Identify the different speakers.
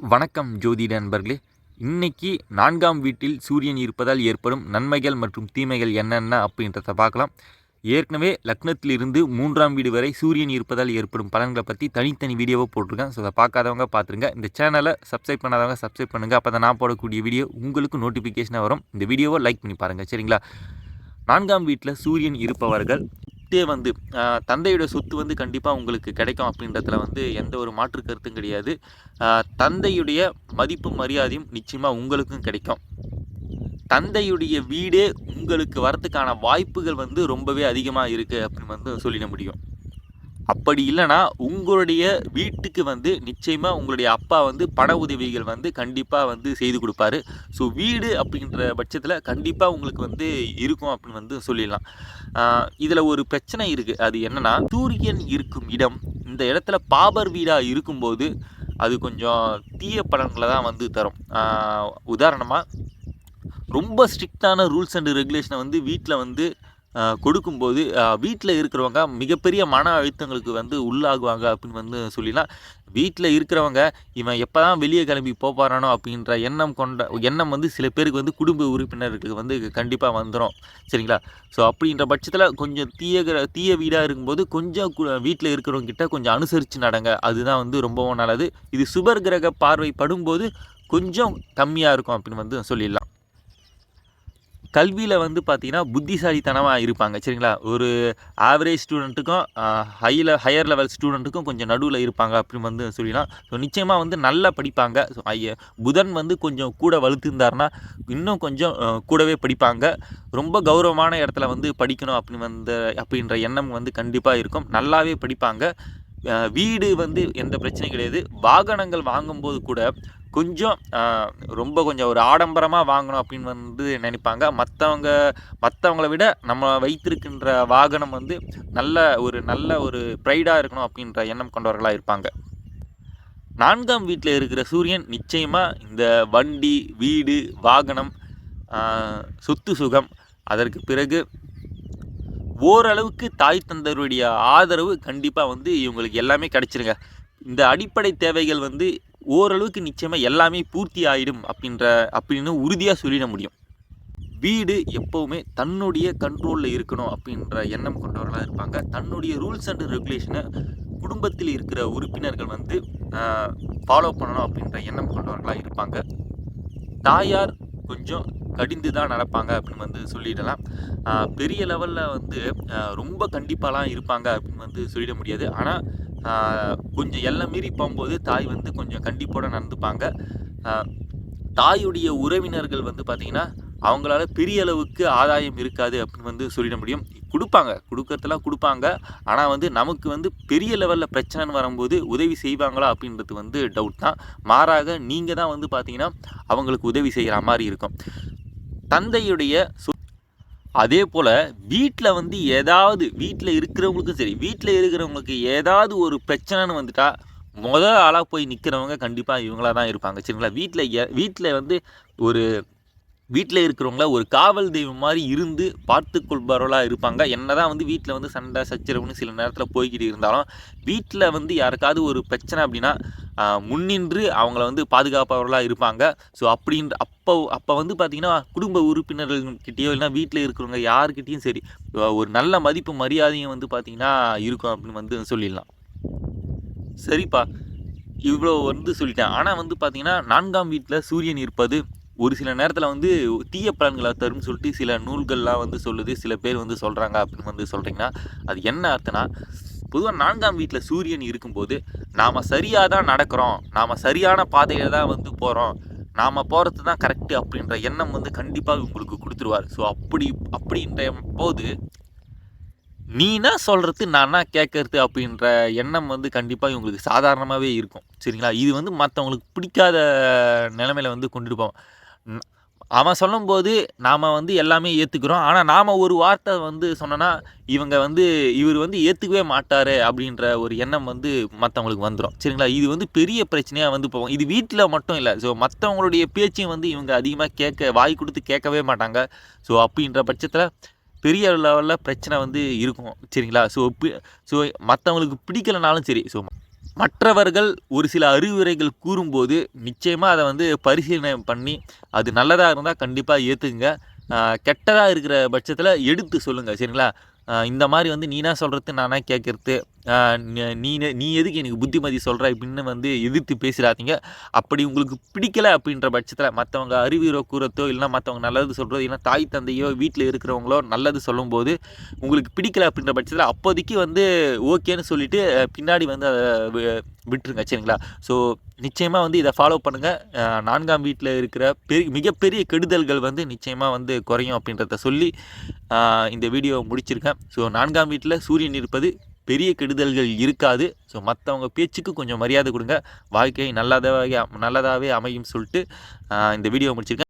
Speaker 1: வணக்கம் ஜோதிட நண்பர்களே. இன்னைக்கு நான்காம் வீட்டில் சூரியன் இருப்பதால் ஏற்படும் நன்மைகள் மற்றும் தீமைகள் என்னென்ன அப்படின்றத பார்க்கலாம். ஏற்கனவே லக்னத்திலிருந்து மூன்றாம் வீடு வரை சூரியன் இருப்பதால் ஏற்படும் பலன்களை பற்றி தனித்தனி வீடியோவை போட்டிருக்கேன். ஸோ அதை பார்க்காதவங்க பார்த்துருங்க. இந்த சேனலை சப்ஸ்கிரைப் பண்ணாதவங்க சப்ஸ்கிரைப் பண்ணுங்கள் அப்போ தான் நான் போடக்கூடிய வீடியோ உங்களுக்கு நோட்டிஃபிகேஷனாக வரும். இந்த வீடியோவை லைக் பண்ணி பாருங்கள் சரிங்களா? நான்காம் வீட்டில் சூரியன் இருப்பவர்கள் சொத்தே வந்து ஆஹ், தந்தையோட சொத்து வந்து கண்டிப்பாக உங்களுக்கு கிடைக்கும் அப்படின்றதுல வந்து எந்த ஒரு மாற்று கருத்தும் கிடையாது. தந்தையுடைய மதிப்பும் மரியாதையும் நிச்சயமாக உங்களுக்கும் கிடைக்கும். தந்தையுடைய வீடே உங்களுக்கு வரத்துக்கான வாய்ப்புகள் வந்து ரொம்பவே அதிகமாக இருக்குது அப்படின்னு வந்து சொல்லிட முடியும். அப்படி இல்லைன்னா உங்களுடைய வீட்டுக்கு வந்து நிச்சயமாக உங்களுடைய அப்பா வந்து பண உதவிகள் வந்து கண்டிப்பாக வந்து செய்து கொடுப்பாரு. ஸோ வீடு அப்படின்ற பட்சத்தில் கண்டிப்பாக உங்களுக்கு வந்து இருக்கும் அப்படின்னு வந்து சொல்லிடலாம். இதில் ஒரு பிரச்சனை இருக்குது அது என்னன்னா சூரியன் இருக்கும் இடம் இந்த இடத்துல பாபர் வீடாக இருக்கும்போது அது கொஞ்சம் தீய பலன்களை தான் வந்து தரும். உதாரணமாக ரொம்ப ஸ்ட்ரிக்டான ரூல்ஸ் அண்ட் ரெகுலேஷனை வந்து வீட்டில் வந்து கொடுக்கும்போது வீட்டில் இருக்கிறவங்க மிகப்பெரிய மன அழுத்தங்களுக்கு வந்து உள்ளாகுவாங்க அப்படின்னு வந்து சொல்லிடலாம் வீட்டில் இருக்கிறவங்க இவன் எப்போ தான் வெளியே கிளம்பி போகிறானோ அப்படின்ற எண்ணம் கொண்ட எண்ணம் வந்து சில பேருக்கு வந்து குடும்ப உறுப்பினர்களுக்கு வந்து கண்டிப்பாக வந்துடும் சரிங்களா? ஸோ அப்படின்ற பட்சத்தில் கொஞ்சம் தீய கிர- தீய வீடாக இருக்கும்போது கொஞ்சம் வீட்டில் இருக்கிறவங்கிட்ட கொஞ்சம் அனுசரித்து நடங்க. அதுதான் வந்து ரொம்பவும் நல்லது. இது சுபர் கிரக பார்வை படும்போது கொஞ்சம் கம்மியாக இருக்கும் அப்படின்னு வந்து சொல்லிடலாம். கல்வியில் வந்து பார்த்திங்கன்னா புத்திசாலித்தனமாக இருப்பாங்க சரிங்களா? ஒரு ஆவரேஜ் ஸ்டூடெண்ட்டுக்கும் ஹையில் ஹையர் லெவல் ஸ்டூடெண்ட்டுக்கும் கொஞ்சம் நடுவில் இருப்பாங்க அப்படின்னு வந்து சொல்லிடலாம். ஸோ நிச்சயமாக வந்து நல்லா படிப்பாங்க. ஸோ ஐய புதன் வந்து கொஞ்சம் கூட வலுத்திருந்தாருன்னா இன்னும் கொஞ்சம் கூடவே படிப்பாங்க. ரொம்ப கௌரவமான இடத்துல வந்து படிக்கணும் அப்படின்னு வந்து அப்படின்ற எண்ணம் வந்து கண்டிப்பாக இருக்கும். நல்லாவே படிப்பாங்க. வீடு வந்து எந்த பிரச்சனையும் கிடையாது. வாகனங்கள் வாங்கும்போது கூட கொஞ்சம் ரொம்ப கொஞ்சம் ஒரு ஆடம்பரமாக வாங்கணும் அப்படின்னு வந்து நினைப்பாங்க. மற்றவங்க மற்றவங்கள விட நம்ம வைத்திருக்கின்ற வாகனம் வந்து நல்ல ஒரு நல்ல ஒரு ப்ரைடாக இருக்கணும் அப்படின்ற எண்ணம் கொண்டவர்களாக இருப்பாங்க. நான்காம் வீட்டில் இருக்கிற சூரியன் நிச்சயமாக இந்த வண்டி வீடு வாகனம் சொத்து சுகம் அதற்கு பிறகு ஓரளவுக்கு தாய் தந்தருடைய ஆதரவு கண்டிப்பாக வந்து இவங்களுக்கு எல்லாமே கிடச்சிருங்க. இந்த அடிப்படை தேவைகள் வந்து ஓரளவுக்கு நிச்சயமாக எல்லாமே பூர்த்தி ஆகிடும் அப்படின்ற அப்படின்னு உறுதியாக சொல்லிட முடியும். வீடு எப்போவுமே தன்னுடைய கண்ட்ரோலில் இருக்கணும் அப்படின்ற எண்ணம் கொண்டவர்களாக இருப்பாங்க. தன்னுடைய ரூல்ஸ் அண்ட் ரெகுலேஷனை குடும்பத்தில் இருக்கிற உறுப்பினர்கள் வந்து ஃபாலோ பண்ணணும் அப்படின்ற எண்ணம் கொண்டவர்களாக இருப்பாங்க. தாயார் கொஞ்சம் கடிந்து தான் நடப்பாங்க அப்படின்னு வந்து சொல்லிடலாம். பெரிய லெவலில் வந்து ரொம்ப கண்டிப்பாலாம் இருப்பாங்க அப்படின்னு வந்து சொல்லிட முடியாது. ஆனால் கொஞ்சம் எல்லாம் மீறி போகும்போது தாய் வந்து கொஞ்சம் கண்டிப்போடு நடந்துப்பாங்க. தாயுடைய உறவினர்கள் வந்து பார்த்திங்கன்னா அவங்களால பெரிய அளவுக்கு ஆதாயம் இருக்காது அப்படின்னு வந்து சொல்லிட முடியும். கொடுப்பாங்க. கொடுக்கறதெல்லாம் கொடுப்பாங்க. ஆனால் வந்து நமக்கு வந்து பெரிய லெவலில் பிரச்சனைன்னு வரும்போது உதவி செய்வாங்களா அப்படின்றது வந்து டவுட் தான். மாறாக நீங்கள் தான் வந்து பார்த்தீங்கன்னா அவங்களுக்கு உதவி செய்கிற மாதிரி இருக்கும். தந்தையுடைய அதே போல் வீட்டில் வந்து ஏதாவது வீட்டில் இருக்கிறவங்களுக்கும் சரி வீட்டில் இருக்கிறவங்களுக்கு ஏதாவது ஒரு பிரச்சனைன்னு வந்துட்டா முதல் ஆளாக போய் நிற்கிறவங்க கண்டிப்பாக இவங்களா தான் இருப்பாங்க சரிங்களா? வீட்டில் வீட்டில் வந்து ஒரு வீட்டில் இருக்கிறவங்கள ஒரு காவல் தெய்வம் மாதிரி இருந்து பார்த்து கொள்பவர்களாக இருப்பாங்க. என்ன தான் வந்து வீட்டில் வந்து சண்டை சச்சரவுன்னு சில நேரத்தில் போய்கிட்டு இருந்தாலும் வீட்டில் வந்து யாருக்காவது ஒரு பிரச்சனை அப்படின்னா முன்னின்று அவங்கள வந்து பாதுகாப்பவர்களாக இருப்பாங்க. ஸோ அப்படின்ற அப்போ அப்போ வந்து பார்த்திங்கன்னா குடும்ப உறுப்பினர்கள்கிட்டயோ இல்லைன்னா வீட்டில் இருக்கிறவங்க யாருக்கிட்டேயும் சரி ஒரு நல்ல மதிப்பு மரியாதையும் வந்து பார்த்திங்கன்னா இருக்கும் அப்படின்னு வந்து சொல்லிடலாம். சரிப்பா. இவ்வளோ வந்து சொல்லிட்டேன். ஆனால் வந்து பார்த்திங்கன்னா நான்காம் வீட்டில் சூரியன் இருப்பது ஒரு சில நேரத்தில் வந்து தீய பலன்களை தரும்னு சொல்லிட்டு சில நூல்கள்லாம் வந்து சொல்லுது சில பேர் வந்து சொல்கிறாங்க அப்படின்னு வந்து சொல்கிறீங்கன்னா அது என்ன அர்த்தம்னா பொதுவாக நான்காம் வீட்டில் சூரியன் இருக்கும்போது நாம் சரியாக தான் நடக்கிறோம். நாம் சரியான பாதையில் தான் வந்து போகிறோம் நாம் போகிறது தான் கரெக்டு அப்படின்ற எண்ணம் வந்து கண்டிப்பாக உங்களுக்கு கொடுத்துருவார். ஸோ அப்படி அப்படின்ற போது நீனா சொல்கிறது நானா கேட்கறது அப்படின்ற எண்ணம் வந்து கண்டிப்பாக இவங்களுக்கு சாதாரணமாகவே இருக்கும். சரிங்களா? இது வந்து மற்றவங்களுக்கு பிடிக்காத நிலமையில வந்து கொண்டுட்டு போவோம் அவன் சொல்லும்போது நாம் வந்து எல்லாமே ஏற்றுக்கிறோம் ஆனால் நாம் ஒரு வார்த்தை வந்து சொன்னோன்னா இவங்க வந்து இவர் வந்து ஏற்றுக்கவே மாட்டார் அப்படின்ற ஒரு எண்ணம் வந்து மற்றவங்களுக்கு வந்துடும் சரிங்களா? இது வந்து பெரிய பிரச்சனையாக வந்து போகும். இது வீட்டில் மட்டும் இல்லை. ஸோ மற்றவங்களுடைய பேச்சையும் வந்து இவங்க அதிகமாக கேட்க வாய் கொடுத்து கேட்கவே மாட்டாங்க. ஸோ அப்படின்ற பட்சத்தில் பெரிய லெவலில் பிரச்சனை வந்து இருக்கும். சரிங்களா? ஸோ ஸோ மற்றவங்களுக்கு பிடிக்கலனாலும் சரி. ஸோ மற்றவர்கள் ஒரு சில அறிவுரைகள் கூறும்போது நிச்சயமாக அதை வந்து பரிசீலனை பண்ணி அது நல்லதாக இருந்தால் கண்டிப்பாக ஏற்றுக்குங்க கெட்டதாக இருக்கிற பட்சத்தில் எடுத்து சொல்லுங்கள் சரிங்களா? இந்த மாதிரி வந்து நீனா சொல்கிறது நானா கேட்குறது நீ நீ எதுக்கு எனக்கு புத்திமதி சொல்கிற இப்படின்னு வந்து எதிர்த்து பேசிடாதீங்க. அப்படி உங்களுக்கு பிடிக்கலை அப்படின்ற பட்சத்தில் மற்றவங்க அறிவுரை கூறத்தோ இல்லைனா மற்றவங்க நல்லது சொல்கிறதோ இல்லைனா தாய் தந்தையோ வீட்டில் இருக்கிறவங்களோ நல்லது சொல்லும்போது உங்களுக்கு பிடிக்கலை அப்படின்ற பட்சத்தில் அப்போதைக்கு வந்து ஓகேன்னு சொல்லிட்டு பின்னாடி வந்து அதை வி- விட்டுருங்க சரிங்களா? ஸோ நிச்சயமாக வந்து இதை ஃபாலோ பண்ணுங்கள் நான்காம் வீட்டில் இருக்கிற பெரிய மிகப்பெரிய கெடுதல்கள் வந்து நிச்சயமாக வந்து குறையும் அப்படின்றத சொல்லி இந்த வீடியோ முடிச்சிருக்கேன். ஸோ நான்காம் வீட்டில் சூரியன் இருப்பது பெரிய கெடுதல்கள் இருக்காது. ஸோ மற்றவங்க பேச்சுக்கு கொஞ்சம் மரியாதை கொடுங்க. வாழ்க்கை நல்லதாக நல்லதாகவே அமையும் சொல்லிட்டு இந்த வீடியோ முடிச்சிருக்கேன்.